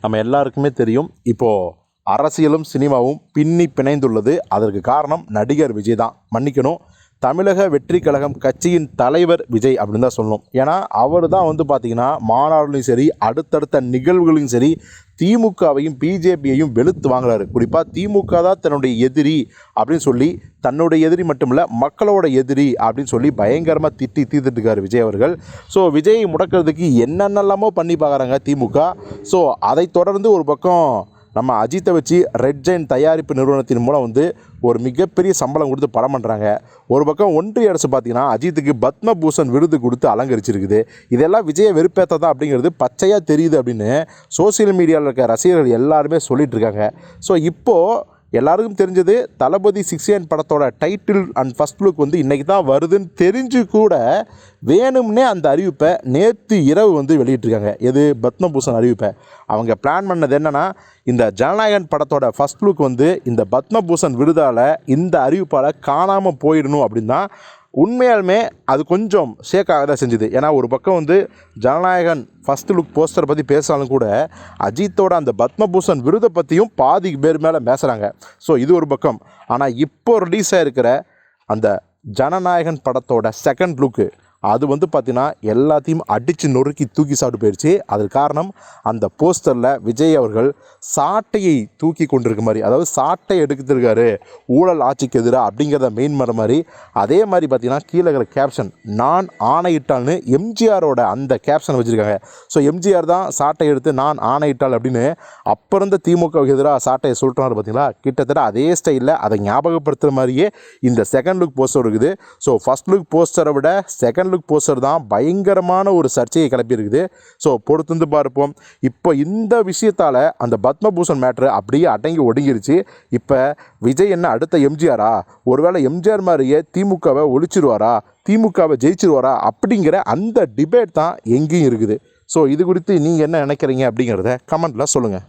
நம்ம எல்லாருக்குமே தெரியும் இப்போது அரசியலும் சினிமாவும் பின்னி பிணைந்துள்ளது. அதற்கு காரணம் நடிகர் விஜய் தான். மன்னிக்கணும். தமிழக வெற்றி கழகம் கட்சியின் தலைவர் விஜய் அப்படின்னு தான் சொல்லணும். ஏன்னா அவர் தான் வந்து பார்த்திங்கன்னா மாநாடுலையும் சரி அடுத்தடுத்த நிகழ்வுகளையும் சரி திமுகவையும் பிஜேபியையும் வெளுத்து வாங்குறாரு. குறிப்பாக திமுக தான் தன்னுடைய எதிரி அப்படின்னு சொல்லி தன்னுடைய எதிரி மட்டுமில்ல மக்களோட எதிரி அப்படின்னு சொல்லி பயங்கரமாக திட்டி தீர்த்துட்டுருக்காரு விஜய் அவர்கள். ஸோ விஜயை முடக்கிறதுக்கு என்னென்னலாமோ பண்ணி பார்க்குறாங்க திமுக. ஸோ அதை தொடர்ந்து ஒரு பக்கம் நம்ம அஜித்தை வச்சு ரெட் ஜெயின் தயாரிப்பு நிறுவனத்தின் மூலம் வந்து ஒரு மிகப்பெரிய சம்பளம் கொடுத்து படம் பண்ணுறாங்க ஒரு பக்கம் ஒன்றிய அரசு பார்த்தீங்கன்னா அஜித்துக்கு பத்மபூஷன் விருது கொடுத்து அலங்கரிச்சிருக்குது. இதெல்லாம் விஜய வெறுப்பேற்றதா அப்படிங்கிறது பச்சையாக தெரியுது அப்படின்னு சோசியல் மீடியாவில் இருக்க ரசிகர்கள் எல்லாருமே சொல்லிகிட்டு இருக்காங்க. ஸோ இப்போது எல்லாருக்கும் தெரிஞ்சது தளபதி சிக்ஸ்டியன் படத்தோட டைட்டில் அண்ட் ஃபஸ்ட் லுக் வந்து இன்றைக்கி தான் வருதுன்னு தெரிஞ்சு கூட வேணும்னே அந்த அறிவிப்பை நேற்று இரவு வந்து வெளியிட்டிருக்காங்க. எது? பத்மபூஷன் அறிவிப்பை. அவங்க பிளான் பண்ணது என்னென்னா இந்த ஜனநாயகன் படத்தோட ஃபஸ்ட் லுக் வந்து இந்த பத்மபூஷன் விருதால் இந்த அறிவிப்பால் காணாமல் போயிடணும் அப்படின்னு தான் உண்மையாலுமே அது கொஞ்சம் ஷேக்காக தான் செஞ்சுது. ஏன்னா ஒரு பக்கம் வந்து ஜனநாயகன் ஃபஸ்ட் லுக் போஸ்டரை பற்றி பேசினாலும் கூட அஜித்தோட அந்த பத்மபூஷன் விருதை பற்றியும் பாதி பேர் மேலே பேசுகிறாங்க ஸோ இது ஒரு பக்கம். ஆனால் இப்போ ரிலீஸ் ஆகிருக்கிற அந்த ஜனநாயகன் படத்தோட செகண்ட் லுக்கு அது வந்து பார்த்தீங்கன்னா எல்லாத்தையும் அடித்து நொறுக்கி தூக்கி சாப்பிட்டு போயிடுச்சு அதுக்கு காரணம் அந்த போஸ்டரில் விஜய் அவர்கள் சாட்டையை தூக்கி கொண்டிருக்க மாதிரி அதாவது சாட்டை எடுத்துருக்காரு ஊழல் ஆட்சிக்கு எதிராக அப்படிங்கிறத மெயின் மர மாதிரி. அதே மாதிரி பார்த்தீங்கன்னா கீழே இருக்கிற கேப்ஷன் நான் ஆணையிட்டால்னு எம்ஜிஆரோட அந்த கேப்ஷன் வச்சுருக்காங்க. ஸோ எம்ஜிஆர் தான் சாட்டை எடுத்து நான் ஆணையிட்டால் அப்படின்னு அப்போ இருந்த திமுகவுக்கு எதிராக சாட்டையை சொல்கிறாரு பார்த்தீங்களா கிட்டத்தட்ட அதே ஸ்டைலில் அதை ஞாபகப்படுத்துகிற மாதிரியே இந்த செகண்ட் லுக் போஸ்டர் இருக்குது. ஸோ ஃபஸ்ட் லுக் போஸ்டரை விட செகண்ட் லுக் போஸ்டர் தான் பயங்கரமான ஒரு சர்ச்சையை கிளப்பியிருக்குது. ஸோ பொறுத்திருந்து பார்ப்போம். இப்போ இந்த விஷயத்தால் அந்த பத்மபூஷன் மேட்ரு அப்படியே அடங்கி ஒடுங்கிருச்சு. இப்போ விஜய் என்ன அடுத்த எம்ஜிஆரா? ஒருவேளை எம்ஜிஆர் மாதிரியே திமுகவை ஒழிச்சிருவாரா? திமுகவை ஜெயிச்சிருவாரா? அப்படிங்கிற அந்த டிபேட் தான் எங்கேயும் இருக்குது. ஸோ இது குறித்து நீங்கள் என்ன நினைக்கிறீங்க அப்படிங்கிறத கமெண்ட்டில் சொல்லுங்கள்